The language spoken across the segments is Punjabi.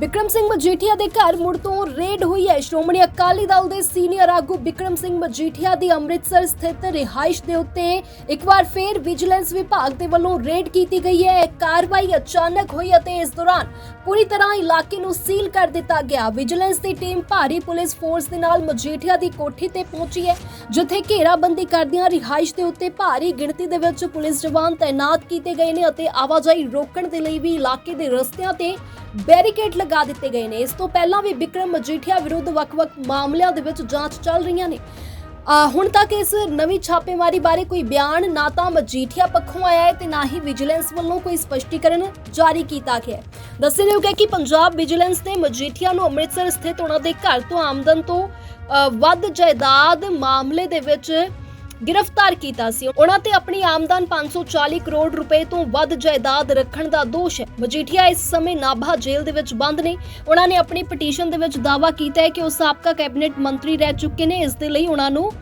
ਵਿਕਰਮ ਸਿੰਘ ਮਜੀਠੀਆ ਦੇ ਘਰ ਮੁੜ ਤੋਂ ਰੇਡ ਹੋਈ ਹੈ। ਸ਼੍ਰੋਮਣੀ ਅਕਾਲੀ ਦਲ ਦੇ ਸੀਨੀਅਰ ਆਗੂ ਵਿਕਰਮ ਸਿੰਘ ਮਜੀਠੀਆ ਦੀ ਅੰਮ੍ਰਿਤਸਰ ਸਥਿਤ ਰਿਹਾਇਸ਼ ਦੇ ਉੱਤੇ ਇੱਕ ਵਾਰ ਫੇਰ ਵਿਜੀਲੈਂਸ ਵਿਭਾਗ ਦੇ ਵੱਲੋਂ ਰੇਡ ਕੀਤੀ ਗਈ ਹੈ। ਇਹ ਕਾਰਵਾਈ ਅਚਾਨਕ ਹੋਈ ਅਤੇ ਇਸ ਦੌਰਾਨ ਪੂਰੀ ਤਰ੍ਹਾਂ ਇਲਾਕੇ ਨੂੰ ਸੀਲ ਕਰ ਦਿੱਤਾ ਗਿਆ। ਵਿਜੀਲੈਂਸ ਦੀ ਟੀਮ ਭਾਰੀ ਪੁਲਿਸ ਫੋਰਸ ਦੇ ਨਾਲ ਮਜੀਠੀਆ ਦੀ ਕੋਠੀ ਤੇ ਪਹੁੰਚੀ ਹੈ, ਜਿੱਥੇ ਘੇਰਾਬੰਦੀ ਕਰਦਿਆਂ ਰਿਹਾਇਸ਼ ਦੇ ਉੱਤੇ ਭਾਰੀ ਗਿਣਤੀ ਦੇ ਵਿੱਚ ਪੁਲਿਸ ਜਵਾਨ ਤਾਇਨਾਤ ਕੀਤੇ ਗਏ ਨੇ ਅਤੇ ਆਵਾਜਾਈ ਰੋਕਣ ਦੇ ਲਈ ਵੀ ਇਲਾਕੇ ਦੇ ਰਸਤਿਆਂ ਤੇ ਬੈਰੀਕੇਡ ਲਗਾ ਦਿੱਤੇ ਗਏ ਨੇ। ਇਸ ਤੋਂ ਪਹਿਲਾਂ ਵੀ ਵਿਕਰਮ ਮਜੀਠੀਆ ਵਿਰੁੱਧ ਵੱਖ-ਵੱਖ ਮਾਮਲਿਆਂ ਦੇ ਵਿੱਚ ਜਾਂਚ ਚੱਲ ਰਹੀਆਂ ਨੇ। ਹੁਣ ਤੱਕ ਇਸ ਨਵੀਂ ਛਾਪੇਮਾਰੀ ਬਾਰੇ ਕੋਈ ਬਿਆਨ ਨਾ ਤਾਂ ਮਜੀਠੀਆ ਪੱਖੋਂ ਆਇਆ ਹੈ ਤੇ ਨਾ ਹੀ ਵਿਜੀਲੈਂਸ ਵੱਲੋਂ ਕੋਈ ਸਪਸ਼ਟੀਕਰਨ ਜਾਰੀ ਕੀਤਾ ਗਿਆ ਹੈ। ਦੱਸਣਯੋਗ ਹੈ ਕਿ ਪੰਜਾਬ ਵਿਜੀਲੈਂਸ ਨੇ ਮਜੀਠੀਆ ਨੂੰ ਅੰਮ੍ਰਿਤਸਰ ਸਥਿਤ ਉਹਨਾਂ ਦੇ ਘਰ ਤੋਂ ਆਮਦਨ ਤੋਂ ਅਹ, ਵੱਧ ਜਾਇਦਾਦ ਮਾਮਲੇ ਦੇ ਵਿੱਚ ਗ੍ਰਿਫਤਾਰ ਕੀਤਾ ਸੀ। ਉਹਨਾਂ ਤੇ ਆਪਣੀ ਆਮਦਨ 540 ਕਰੋੜ ਰੁਪਏ ਤੋਂ ਵੱਧ ਜਾਇਦਾਦ ਰੱਖਣ ਦਾ ਦੋਸ਼ ਹੈ। ਮਜੀਠੀਆ ਇਸ ਸਮੇਂ ਨਾਭਾ ਜੇਲ੍ਹ ਦੇ ਵਿੱਚ ਬੰਦ ਨੇ। ਉਹਨਾਂ ਨੇ ਆਪਣੀ ਪਟੀਸ਼ਨ ਦੇ ਵਿੱਚ ਦਾਅਵਾ ਕੀਤਾ ਹੈ ਕਿ ਉਹ ਸਾਬਕਾ ਕੈਬਨਿਟ ਮੰਤਰੀ ਰਹਿ ਚੁੱਕੇ ਨੇ। ਇਸ ਦੇ ਲਈ ਉਹਨਾਂ ਨੂੰ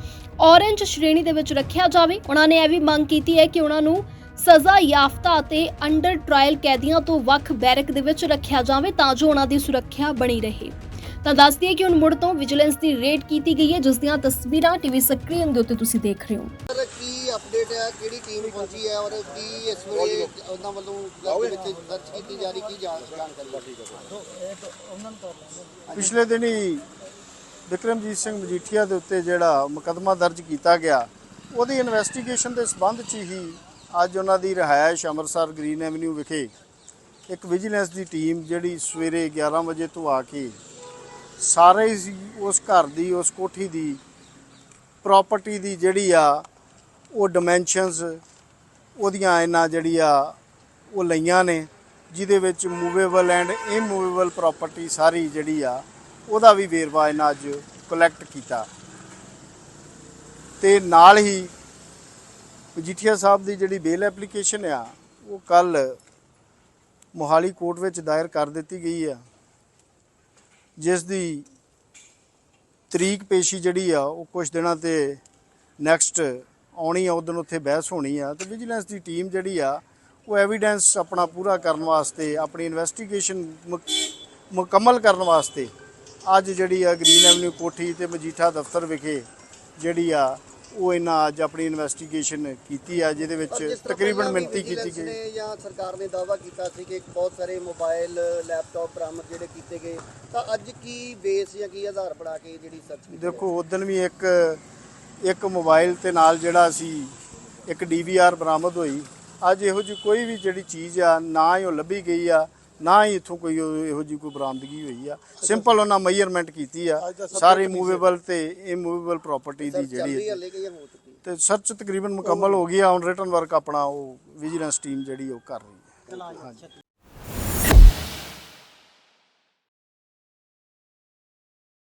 ਔਰੇਂਜ ਸ਼੍ਰੇਣੀ ਦੇ ਵਿੱਚ ਰੱਖਿਆ ਜਾਵੇ। ਉਹਨਾਂ ਨੇ ਇਹ ਵੀ ਮੰਗ ਕੀਤੀ ਹੈ ਕਿ ਉਹਨਾਂ ਨੂੰ ਸਜ਼ਾ ਯਾਫਤਾ ਅਤੇ ਅੰਡਰ ਟ੍ਰਾਇਲ ਕੈਦੀਆਂ ਤੋਂ ਵੱਖ ਬੈਰਕ ਦੇ ਵਿੱਚ ਰੱਖਿਆ ਜਾਵੇ ਤਾਂ ਜੋ ਉਹਨਾਂ ਦੀ ਸੁਰੱਖਿਆ ਬਣੀ ਰਹੇ। ਤਾਂ ਦੱਸ ਦਈਏ ਕਿ ਹੁਣ ਮੁੜ ਤੋਂ ਵਿਜੀਲੈਂਸ ਦੀ ਰੇਡ ਕੀਤੀ ਗਈ ਹੈ ਜਿਸ ਦੀਆਂ ਤਸਵੀਰਾਂ ਟੀਵੀ ਸਕਰੀਨ ਦੇ ਉੱਤੇ ਤੁਸੀਂ ਦੇਖ ਰਹੇ ਹੋ। ਸਰ ਕੀ ਅਪਡੇਟ ਹੈ? ਕਿਹੜੀ ਟੀਮ ਪਹੁੰਚੀ ਹੈ ਔਰ ਕੀ ਇਸ ਵੇਲੇ ਉਹਨਾਂ ਵੱਲੋਂ ਗੱਲ ਦੇ ਵਿੱਚ ਦਰਜ ਕੀਤੀ ਜਾ ਰਹੀ ਕੀ ਜਾਣ- ਜਾਣਕਾਰੀ ਪਿਛਲੇ ਦਿਨੀ ਵਿਕਰਮਜੀਤ ਸਿੰਘ ਮਜੀਠੀਆ ਦੇ ਉੱਤੇ ਜਿਹੜਾ ਮੁਕੱਦਮਾ ਦਰਜ ਕੀਤਾ ਗਿਆ ਉਹਦੀ ਇਨਵੈਸਟੀਗੇਸ਼ਨ ਦੇ ਸਬੰਧ 'ਚ ਹੀ ਅੱਜ ਉਹਨਾਂ ਦੀ ਰਿਹਾਇਸ਼ ਅੰਮ੍ਰਿਤਸਰ ਗ੍ਰੀਨ ਐਵਨਿਊ ਵਿਖੇ ਇੱਕ ਵਿਜੀਲੈਂਸ ਦੀ ਟੀਮ ਜਿਹੜੀ ਸਵੇਰੇ 11 ਵਜੇ ਤੋਂ ਆ ਕੇ ਸਾਰੇ ਉਸ ਘਰ ਦੀ, ਉਸ ਕੋਠੀ ਦੀ ਪ੍ਰਾਪਰਟੀ ਦੀ ਜਿਹੜੀ ਆ, ਉਹ ਡਾਈਮੈਂਸ਼ਨਸ ਉਹਦੀਆਂ ਇਹਨਾਂ ਜਿਹੜੀ ਆ, ਉਹ ਲਈਆਂ ਨੇ, ਜਿਹਦੇ ਵਿੱਚ ਮੂਵੇਬਲ ਐਂਡ ਇਮੂਵੇਬਲ ਪ੍ਰਾਪਰਟੀ ਸਾਰੀ ਜਿਹੜੀ ਆ, ਉਹਦਾ ਵੀ ਵੇਰਵਾ ਇਹਨਾਂ ਅੱਜ ਕਲੈਕਟ ਕੀਤਾ। ਤੇ ਨਾਲ ਹੀ ਮਜੀਠੀਆ ਸਾਹਿਬ ਦੀ ਜਿਹੜੀ ਬੇਲ ਐਪਲੀਕੇਸ਼ਨ ਆ, ਉਹ ਕੱਲ ਮੋਹਾਲੀ ਕੋਰਟ ਵਿੱਚ ਦਾਇਰ ਕਰ ਦਿੱਤੀ ਗਈ ਆ। ਜਿਸ ਦੀ ਤਰੀਕ ਪੇਸ਼ੀ ਜਿਹੜੀ ਆ, ਉਹ ਕੁਝ ਦਿਨਾਂ ਤੇ ਨੈਕਸਟ ਆਉਣੀ ਆ ਉਦੋਂ ਉੱਥੇ ਬਹਿਸ ਹੋਣੀ ਆ। ਤੇ ਵਿਜੀਲੈਂਸ ਦੀ ਟੀਮ ਜਿਹੜੀ ਆ, ਉਹ ਐਵੀਡੈਂਸ ਆਪਣਾ ਪੂਰਾ ਕਰਨ ਵਾਸਤੇ, ਆਪਣੀ ਇਨਵੈਸਟੀਗੇਸ਼ਨ ਮੁਕੰਮਲ ਕਰਨ ਵਾਸਤੇ ਅੱਜ ਜਿਹੜੀ ਆ ਗ੍ਰੀਨ ਐਵਨਿਊ ਕੋਠੀ ਤੇ ਮਜੀਠਾ ਦਫ਼ਤਰ ਵਿਖੇ ਜਿਹੜੀ ਆ ਉਹ ਇਹਨਾਂ ਅੱਜ ਆਪਣੀ ਇਨਵੈਸਟੀਗੇਸ਼ਨ ਕੀਤੀ ਆ ਜਿਹਦੇ ਵਿੱਚ ਤਕਰੀਬਨ ਮਿਣਤੀ ਕੀਤੀ ਗਈ। ਜਾਂ ਸਰਕਾਰ ਨੇ ਦਾਅਵਾ ਕੀਤਾ ਸੀ ਕਿ ਬਹੁਤ ਸਾਰੇ ਮੋਬਾਈਲ ਲੈਪਟਾਪ ਬਰਾਮਦ ਜਿਹੜੇ ਕੀਤੇ ਗਏ ਤਾਂ ਅੱਜ ਕੀ ਬੇਸ ਜਾਂ ਕੀ ਆਧਾਰ ਬਣਾ ਕੇ ਜਿਹੜੀ ਸਰਚ ਦੇਖੋ ਉਦੋਂ ਵੀ ਇੱਕ ਇੱਕ ਮੋਬਾਈਲ ਤੇ ਨਾਲ ਜਿਹੜਾ ਸੀ ਇੱਕ ਡੀਵੀਆਰ ਬਰਾਮਦ ਹੋਈ। ਅੱਜ ਇਹੋ ਜਿਹੀ ਕੋਈ ਵੀ ਜਿਹੜੀ ਚੀਜ਼ ਆ ਨਾ ਹੀ ਉਹ ਲੱਭੀ ਗਈ ਆ। ਨਾ ਹੀ ਇਥੋਂ ਕੋਈ ਉਹ- ਇਹੋ ਜਿਹੀ ਕੋਈ ਬਰਾਮਦਗੀ ਹੋਈ ਆ। ਸਿੰਪਲ ਉਹਨਾਂ ਮੈਜ਼ਰਮੈਂਟ ਕੀਤੀ ਆ। ਸਾਰੇ ਮੂਵੇਬਲ ਤੇ ਇਮੂਵੇਬਲ ਪ੍ਰਾਪਰਟੀ ਦੀ ਜਿਹੜੀ ਹਲੇ ਕਿ ਜਾਂ ਹੋ ਚੁੱਕੀ ਤੇ ਸਰਚ ਤਕਰੀਬਨ ਮੁਕੰਮਲ ਹੋ ਗਈ ਆ। ਹੁਣ ਰਿਟਰਨ ਵਰਕ ਆਪਣਾ ਉਹ ਵਿਜੀਲੈਂਸ ਟੀਮ ਜਿਹੜੀ ਉਹ ਕਰ ਰਹੀ ਹੈ।